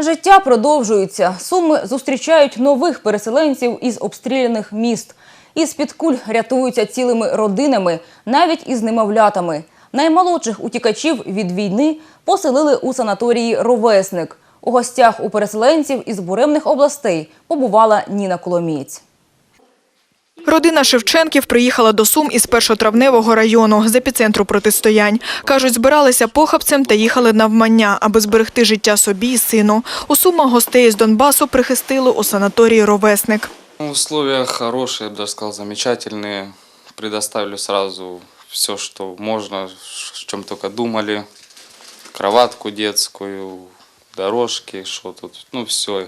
Життя продовжується. Суми зустрічають нових переселенців із обстріляних міст. Із-під куль рятуються цілими родинами, навіть із немовлятами. Наймолодших утікачів від війни поселили у санаторії Ровесник. У гостях у переселенців із буремних областей побувала Ніна Коломієць. Родина Шевченків приїхала до Сум із першотравневого району з епіцентру протистоянь. Кажуть, збиралися похабцем та їхали навмання, аби зберегти життя собі і сину. У Сумах гостей з Донбасу прихистили у санаторії Ровесник. Ну, Условия хорошие, я бы даже сказал, замечательные. Предоставили сразу все, что можно, о чем только думали. Кроватку детскую, дорожки, что тут, ну все.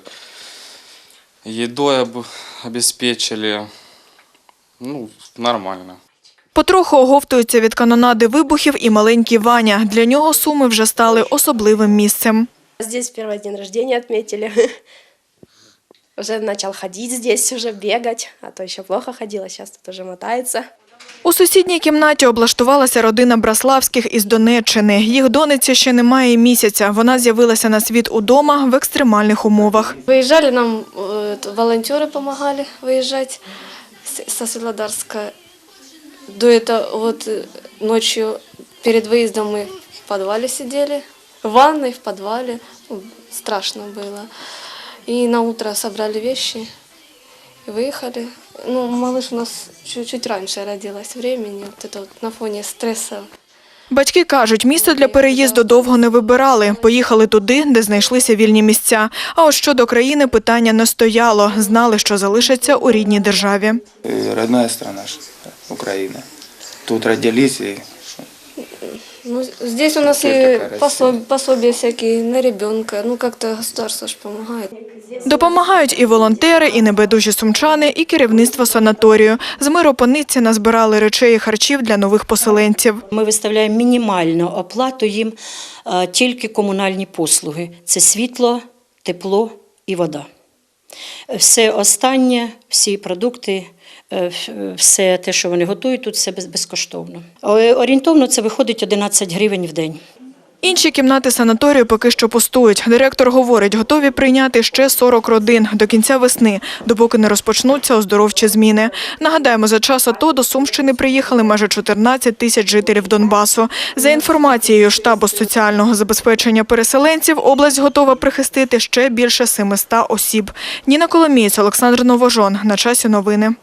Едой об- обеспечили. Ну, нормально. Потроху оговтуються від канонади вибухів і маленький Ваня. Для нього Суми вже стали особливим місцем. Здесь первый день рождения отметили. Уже начал ходить здесь, уже бегать, а то еще плохо ходила, сейчас тут уже мотается. У сусідній кімнаті облаштувалася родина Браславських із Донеччини. Їх дониці ще немає і місяця. Вона з'явилася на світ удома в екстремальних умовах. Выезжали нам, э, т- волонтеры помогали выезжать с- Со Светлодарска. До этого вот э, ночью перед выездом мы в подвале сидели, в ванной, в подвале. Страшно было. И на утро собрали вещи выехали. Ну, малыш у нас чуть-чуть раньше родилась времени, вот это вот на фоне стресса. Батьки кажуть, місце для переїзду довго не вибирали. Поїхали туди, де знайшлися вільні місця. А от щодо країни питання не стояло. Знали, що залишаться у рідній державі. Родна країна ж, Тут родились Ну, здесь у нас и такая пособ- пособия всякие на ребенка. Ну, как-то государство ж помогает. Допомагають і волонтери, і небайдужі сумчани, і керівництво санаторію. З миропониці назбирали речей і харчів для нових поселенців. Ми виставляємо мінімальну оплату їм е, тільки комунальні послуги: це світло, тепло і вода. Все останнє, всі продукти, е, все те, що вони готують, тут все безкоштовно. Е, Орієнтовно це виходить 11 гривень в день. Інші кімнати санаторію поки що пустують. Директор говорить, готові прийняти ще 40 родин до кінця весни, допоки не розпочнуться оздоровчі зміни. Нагадаємо, за час АТО до Сумщини приїхали майже 14 тисяч жителів Донбасу. За інформацією штабу соціального забезпечення переселенців, область готова прихистити ще більше 700 осіб. Ніна Коломієць, Олександр Новожон. На часі новини.